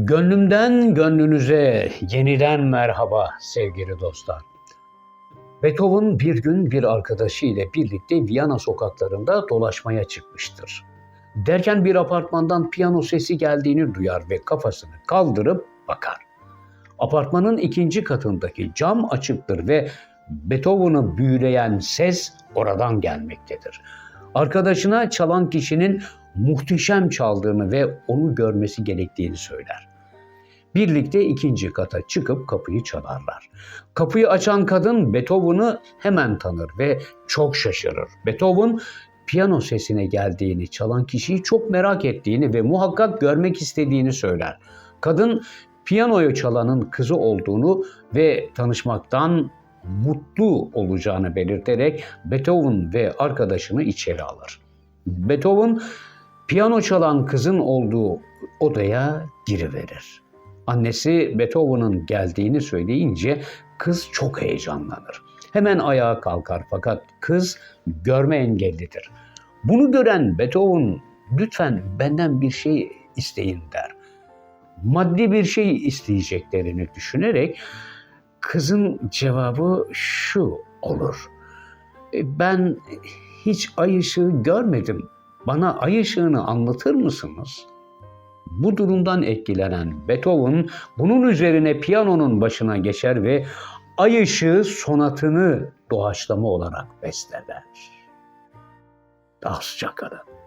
Gönlümden gönlünüze yeniden merhaba sevgili dostlar. Beethoven bir gün bir arkadaşı ile birlikte Viyana sokaklarında dolaşmaya çıkmıştır. Derken bir apartmandan piyano sesi geldiğini duyar ve kafasını kaldırıp bakar. Apartmanın ikinci katındaki cam açıktır ve Beethoven'ı büyüleyen ses oradan gelmektedir. Arkadaşına çalan kişinin muhteşem çaldığını ve onu görmesi gerektiğini söyler. Birlikte ikinci kata çıkıp kapıyı çalarlar. Kapıyı açan kadın Beethoven'ı hemen tanır ve çok şaşırır. Beethoven piyano sesine geldiğini, çalan kişiyi çok merak ettiğini ve muhakkak görmek istediğini söyler. Kadın piyanoyu çalanın kızı olduğunu ve tanışmaktan mutlu olacağını belirterek Beethoven ve arkadaşını içeri alır. Beethoven piyano çalan kızın olduğu odaya giriverir. Annesi Beethoven'ın geldiğini söyleyince kız çok heyecanlanır. Hemen ayağa kalkar fakat kız görme engellidir. Bunu gören Beethoven lütfen benden bir şey isteyin der. Maddi bir şey isteyeceklerini düşünerek kızın cevabı şu olur. "E, Ben hiç ay ışığı görmedim. Bana ay ışığını anlatır mısınız? Bu durumdan etkilenen Beethoven bunun üzerine piyanonun başına geçer ve Ay ışığı sonatını doğaçlama olarak besteler. Hoşçakalın.